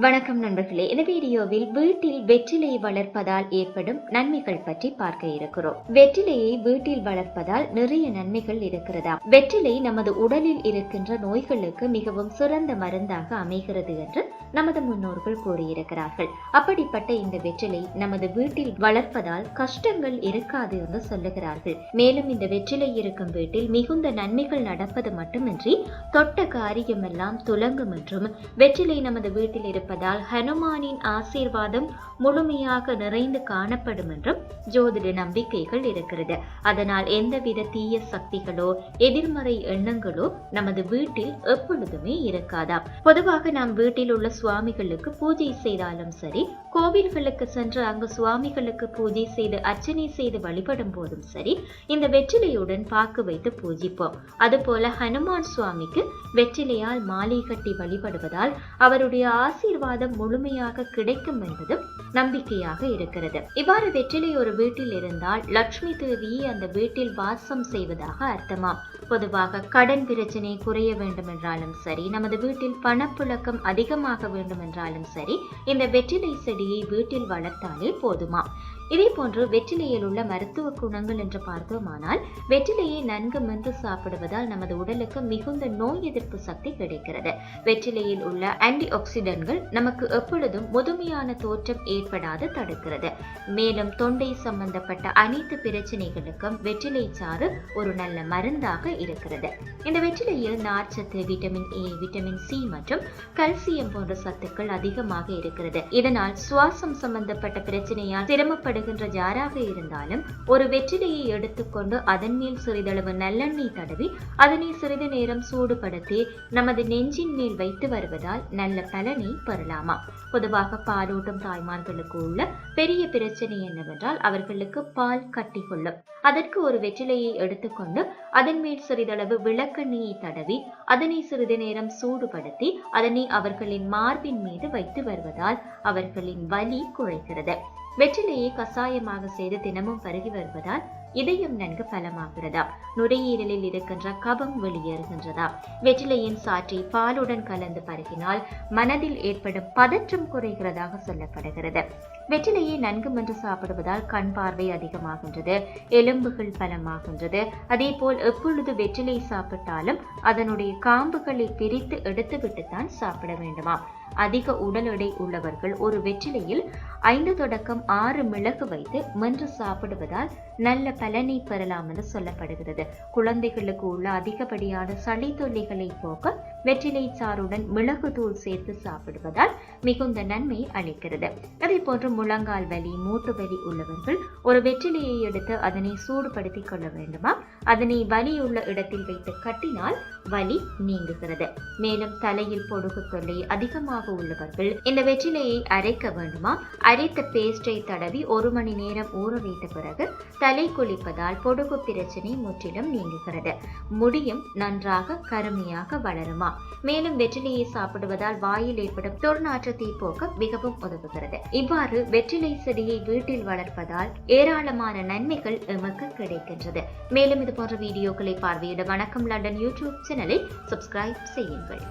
வணக்கம் நண்பர்களே. இந்த வீடியோவில் வீட்டில் வெற்றிலை வளர்ப்பதால் ஏற்படும் நன்மைகள் பற்றி பார்க்க இருக்கிறோம். வெற்றிலையை வீட்டில் வளர்ப்பதால் நிறைய நன்மைகள் இருக்கிறதா வெற்றிலை நமது உடலில் இருக்கின்ற நோய்களுக்கு மிகவும் சிறந்த மருந்தாக அமைகிறது என்று நமது முன்னோர்கள் கூறியிருக்கிறார்கள். அப்படிப்பட்ட இந்த வெற்றிலை நமது வீட்டில் வளர்ப்பதால் கஷ்டங்கள் இருக்காது என்று சொல்லுகிறார்கள். மேலும் இந்த வெற்றிலை இருக்கும் வீட்டில் மிகுந்த நன்மைகள் நடப்பது மட்டுமின்றி தொட்ட காரியமெல்லாம் துலங்கும் என்றும் வெற்றிலை நமது வீட்டில் இருப்பதால் ஹனுமானின் ஆசீர்வாதம் முழுமையாக நிறைந்து காணப்படும் என்றும் ஜோதிட நம்பிக்கைகள் இருக்கிறது. அதனால் எந்தவித தீய சக்திகளோ எதிர்மறை எண்ணங்களோ நமது வீட்டில் எப்பொழுதுமே இருக்காதாம். பொதுவாக நாம் வீட்டில் உள்ள சுவாமிகளுக்கு பூஜை செய்தாலும் சரி கோவில்களுக்கு சென்று அங்கு சுவாமிகளுக்கு பூஜை செய்து அர்ச்சனை செய்து வழிபடும் போதும் சரி இந்த வெற்றிலையுடன் பாக்கு வைத்து பூஜிப்போம். அதுபோல ஹனுமான் சுவாமிக்கு வெற்றிலையால் மாலை கட்டி வழிபடுவதால் அவருடைய ஆசீர்வாதம் முழுமையாக கிடைக்கும் என்பதும் நம்பிக்கையாக இருக்கிறது. இவ்வாறு வெற்றிலை ஒரு வீட்டில் இருந்தால் லட்சுமி தேவி அந்த வீட்டில் வாசம் செய்வதாக அர்த்தமாம். பொதுவாக கடன் பிரச்சனை குறைய வேண்டும் என்றாலும் சரி நமது வீட்டில் பணப்புழக்கம் அதிகமாக வேண்டும் என்றாலும் சரி இந்த வெற்றிலை செடியை வீட்டில் வளர்த்தாலே போதுமா இதே போன்று வெற்றிலையில் உள்ள மருத்துவ குணங்கள் என்று பார்த்தோமானால் வெற்றிலையை நன்கு மென்று சாப்பிடுவதால் நமது உடலுக்கு மிகுந்த நோய் எதிர்ப்பு சக்தி கிடைக்கிறது. வெற்றிலையில் உள்ள ஆன்டி ஆக்சிடென்ட்கள் நமக்கு எப்பொழுதும் முதுமையான தோற்றம் ஏற்படாது தடுக்கிறது. மேலும் தொண்டை சம்பந்தப்பட்ட அனைத்து பிரச்சனைகளுக்கும் வெற்றிலை சாறு ஒரு நல்ல மருந்தாக இருக்கிறது. இந்த வெற்றிலையில் நார்ச்சத்து விட்டமின் ஏ விட்டமின் சி மற்றும் கல்சியம் போன்ற சத்துக்கள் அதிகமாக இருக்கிறது. இதனால் சுவாசம் சம்பந்தப்பட்ட பிரச்சனையால் சிரமப்படுகின்ற ஜாராக இருந்தாலும் ஒரு வெற்றிலையை எடுத்துக்கொண்டு அதன் மேல் சிறிதளவு நல்லெண்ணெய் தடவி அதனை சிறிது நேரம் சூடுபடுத்தி நமது நெஞ்சின் மேல் வைத்து வருவதால் நல்ல பலனை பெறலாமா? பொதுவாக பாலூட்டும் தாய்மார்களுக்கு உள்ள பெரிய பிரச்சனை என்னவென்றால் அவர்களுக்கு பால் கட்டி கொள்ளும் அதற்கு ஒரு வெற்றிலையை எடுத்துக்கொண்டு அதன் மேல் சிறிதளவு விளக்கெண்ணெயை தடவி அதனை சிறிது நேரம் சூடுபடுத்தி அதனை அவர்களின் மார்பின் மீது வைத்து வருவதால் அவர்களின் வலி குறைகிறது. வெற்றிலையை கசாயமாக செய்து தினமும் பருகி வருவதால் இதயம் நன்கு பலமாகிறதா? நுரையீரலில் இருக்கின்ற கபம் வெளியேறுகின்றதா? வெற்றிலையின் சாற்றை பாலுடன் கலந்து பருகினால் மனதில் ஏற்படும் பதற்றம் குறைகிறதாக சொல்லப்படுகிறது. வெற்றிலையை நன்கு மென்று சாப்பிடுவதால் கண் பார்வை அதிகமாகின்றது எலும்புகள் பலமாகின்றது. அதே போல் எப்பொழுது வெற்றிலை சாப்பிட்டாலும் அதனுடைய காம்புகளை பிரித்து எடுத்துவிட்டு தான் சாப்பிட வேண்டுமா? அதிக உடல் எடை உள்ளவர்கள் ஒரு வெற்றிலையில் ஐந்து தொடக்கம் ஆறு மிளகு வைத்து மென்று சாப்பிடுவதால் நல்ல பலனை பெறலாம் என்று சொல்லப்படுகிறது. குழந்தைகளுக்கு உள்ள அதிகப்படியான சளி தொல்லைகளை போக்க வெற்றிலை சாறுடன் மிளகு தூள் சேர்த்து சாப்பிடுவதால் மிகுந்த நன்மை அளிக்கிறது. அதே போன்று முழங்கால் வலி மூட்டு வலி உள்ளவர்கள் ஒரு வெற்றிலையை எடுத்து அதனை சூடுபடுத்திக் கொள்ள வேண்டுமா? அதனை வலி உள்ள இடத்தில் வைத்து கட்டினால் வலி நீங்குகிறது. மேலும் தலையில் பொடுகு தொல்லை அதிகமாக உள்ளவர்கள் இந்த வெற்றிலையை அரைக்க வேண்டுமா? அரைத்த பேஸ்டை தடவி ஒரு மணி நேரம் ஊற வைத்த பிறகு தலை குளிப்பதால் பொடுகு பிரச்சனை முற்றிலும் நீங்குகிறது. முடியும் நன்றாக கருமையாக வளருமா? மேலும் வெற்றிலையை சாப்பிடுவதால் வாயில் ஏற்படும் துர்நாற்றத்தை போக்க மிகவும் உதவுகிறது. இவ்வாறு வெற்றிலை செடியை வீட்டில் வளர்ப்பதால் ஏராளமான நன்மைகள் எமக்கு கிடைக்கின்றது. மேலும் இது போன்ற வீடியோக்களை பார்வையிட வணக்கம். லண்டன் யூடியூப் சேனலை சப்ஸ்கிரைப் செய்யுங்கள்.